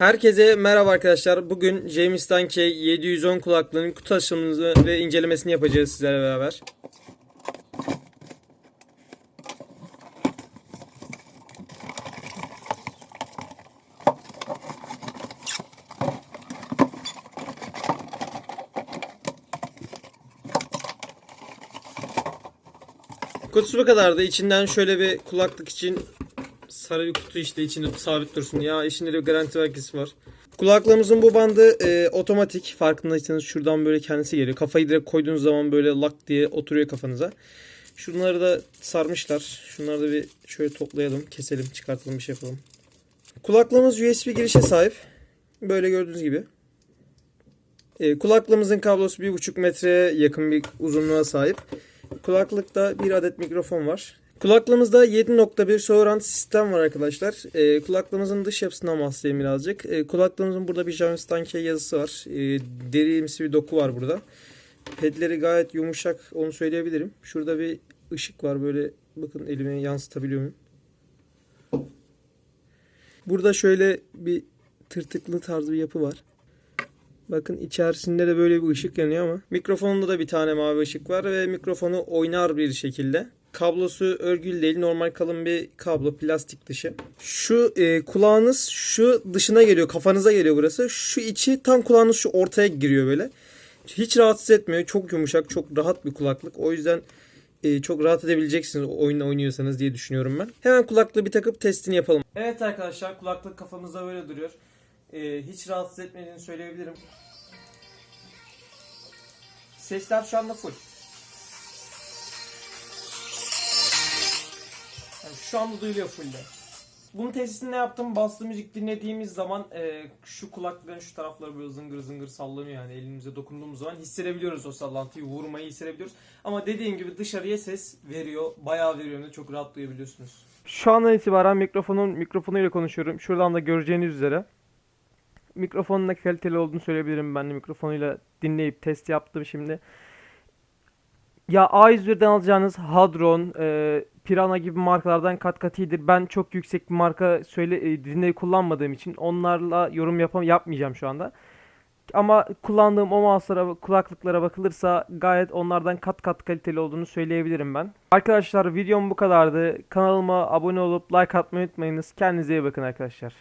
Herkese merhaba arkadaşlar. Bugün James Danke 710 kulaklığının kutu açılımını ve incelemesini yapacağız sizlerle beraber. Kutusu bu kadardı. İçinden şöyle bir kulaklık için sarı bir kutu işte içinde sabit dursun. Ya içinde de bir garanti belgesi var. Kulaklığımızın bu bandı e, otomatik. Farkındaysanız şuradan böyle kendisi geliyor. Kafayı direkt koyduğunuz zaman böyle lak diye oturuyor kafanıza. Şunları da sarmışlar. Şunları da bir şöyle toplayalım, keselim, çıkartalım bir şey yapalım. Kulaklığımız USB girişe sahip. Böyle gördüğünüz gibi. E, kulaklığımızın kablosu 1,5 metreye yakın bir uzunluğa sahip. Kulaklıkta bir adet mikrofon var. Kulaklığımızda 7.1 surround sistem var arkadaşlar. Ee, kulaklığımızın dış yapısından bahsedeyim birazcık. Ee, kulaklığımızın burada bir James Danke yazısı var. Ee, derimsi bir doku var burada. Pedleri gayet yumuşak onu söyleyebilirim. Şurada bir ışık var böyle bakın elime yansıtabiliyor muyum? Burada şöyle bir tırtıklı tarzı bir yapı var. Bakın içerisinde de böyle bir ışık yanıyor ama mikrofonunda da bir tane mavi ışık var ve mikrofonu oynar bir şekilde. Kablosu örgülü değil normal kalın bir kablo plastik dışı. Şu e, kulağınız şu dışına geliyor kafanıza geliyor burası. Şu içi tam kulağınız şu ortaya giriyor böyle. Hiç rahatsız etmiyor. Çok yumuşak çok rahat bir kulaklık. O yüzden e, çok rahat edebileceksiniz oyun oynuyorsanız diye düşünüyorum ben. Hemen kulaklığı bir takıp testini yapalım. Evet arkadaşlar kulaklık kafamızda böyle duruyor. E, hiç rahatsız etmediğini söyleyebilirim. Sesler şu anda full. Şu anda duyuluyor fullde. Bunun testini ne yaptım? Baslı müzik dinlediğimiz zaman e, şu kulaklığın şu tarafları böyle zıngır zıngır sallanıyor yani elimize dokunduğumuz zaman hissedebiliyoruz o sallantıyı, vurmayı hissedebiliyoruz. Ama dediğim gibi dışarıya ses veriyor, bayağı veriyor ve çok rahat duyabiliyorsunuz. Şu andan itibaren mikrofonun mikrofonuyla konuşuyorum. Şuradan da göreceğiniz üzere. Mikrofonun da kaliteli olduğunu söyleyebilirim ben de mikrofonuyla dinleyip test yaptım şimdi. Ya A101'den alacağınız Hadron, e, Pirana gibi markalardan kat kat iyidir. Ben çok yüksek bir marka söyle e, dinleyi kullanmadığım için onlarla yorum yapam yapmayacağım şu anda. Ama kullandığım o mouse'lara, kulaklıklara bakılırsa gayet onlardan kat kat kaliteli olduğunu söyleyebilirim ben. Arkadaşlar videom bu kadardı. Kanalıma abone olup like atmayı unutmayınız. Kendinize iyi bakın arkadaşlar.